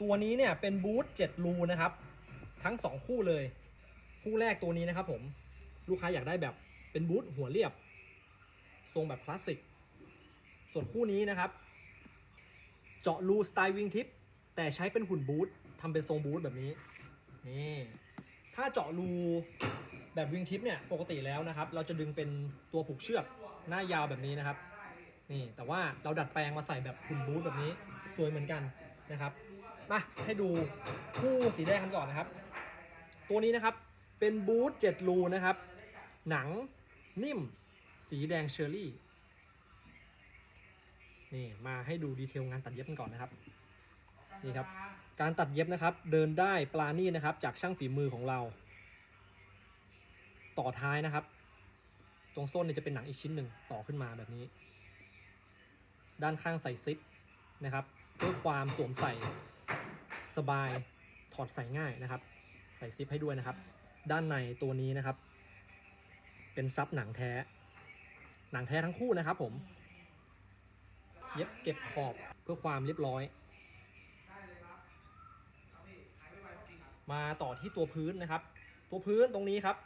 ตัวนี้เนี่ยเป็นบูท7รูนะครับ ทั้ง 2 คู่เลย คู่แรกตัวนี้นะครับผมลูกค้าอยากได้แบบเป็นบูทหัวเรียบ ทรงแบบคลาสสิก ส่วนคู่นี้นะครับ เจาะรูสไตล์วิงทิปแต่ใช้เป็นหุ่นบูททำเป็นทรงบูทแบบนี้นี่ถ้าเจาะรูแบบวิงทิปเนี่ยปกติแล้วนะครับ เราจะดึงเป็นตัวผูกเชือกหน้ายาวแบบนี้นะครับนี่แต่ว่าเราดัดแปลงมาใส่แบบหุ่นบูทแบบนี้สวยเหมือนกันนะครับ มาให้ดูคู่สีแดงกันก่อนนะครับ ตัวนี้นะครับเป็นบูท7รูนะครับ หนังนิ่มสีแดงเชอร์รี่นี่มาให้ดูดีเทลงานตัดเย็บกันก่อนนะครับนี่ครับ การตัดเย็บนะครับ เดินได้ปลานี่นะครับ จากช่างฝีมือของเรา ต่อท้ายนะครับ ตรงส้นเนี่ยจะเป็นหนังอีกชิ้นหนึ่งต่อขึ้นมาแบบนี้ ด้านข้างใส่ซิปนะครับเพื่อความสวมใส่ สบายถอดใส่ง่ายนะครับ ใส่ซิปให้ด้วยนะครับ ด้านในตัวนี้นะครับ เป็นซับหนังแท้ หนังแท้ทั้งคู่นะครับผม เย็บเก็บขอบเพื่อความเรียบร้อย มาต่อที่ตัวพื้นนะครับ ตัวพื้นตรงนี้ครับ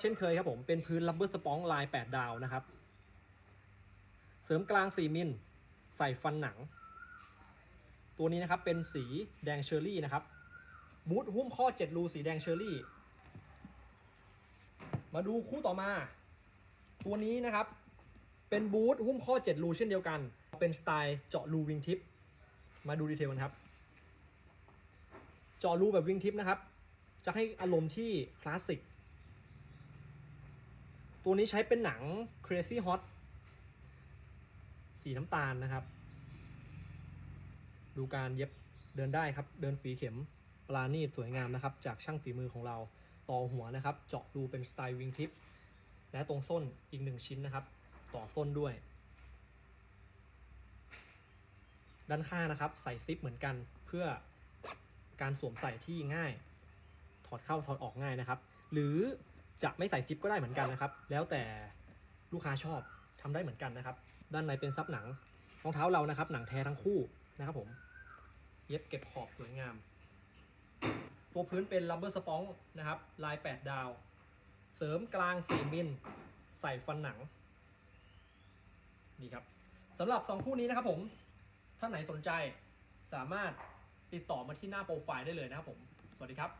เช่นเคยครับผมเป็นพื้นลับเบอร์สปองลาย 8 ดาวนะครับ เสริมกลาง 4 มิลใส่ฟันหนัง ตัวนี้นะครับเป็นสีแดงเชอร์รี่นะครับบูทหุ้มข้อ 7 รูสีแดงเชอร์รี่ มาดูคู่ต่อมา ตัวนี้นะครับ เป็นบูทหุ้มข้อ 7 รูเช่นเดียวกัน เป็นสไตล์เจาะรูวิงทิป มาดูดีเทลกันครับ เจาะรูแบบวิงทิปนะครับ จะให้อารมณ์ที่คลาสสิก ตัวนี้ใช้เป็นหนัง Crazy Hot สีน้ำตาลนะครับ ดูการเย็บเดินได้ครับ เดินฝีเข็มปลาณีตสวยงามนะครับ จากช่างฝีมือของเราต่อหัวนะครับ เจาะรูเป็นสไตล์วิงทิปและตรงส้นอีกหนึ่งชิ้นนะครับ ต่อส้นด้วย ด้านข้างนะครับ ใส่ซิปเหมือนกันเพื่อการสวมใส่ที่ง่าย ถอดเข้าถอดออกง่ายนะครับ หรือจะไม่ใส่ซิปก็ได้เหมือนกันนะครับ แล้วแต่ลูกค้าชอบทำได้เหมือนกันนะครับ ด้านในเป็นซับหนังรองเท้าเรานะครับ หนังแท้ทั้งคู่ นะครับผม เย็บเก็บขอบสวยงาม ตัวพื้นเป็นลับเบอร์สปองนะครับ ลาย 8 ดาว เสริมกลาง 4 มิล ใส่ฟันหนัง นี่ครับสำหรับ 2 คู่นี้นะครับผม ท่านไหนสนใจสามารถติดต่อมาที่หน้าโปรไฟล์ได้เลยนะครับผม สวัสดีครับ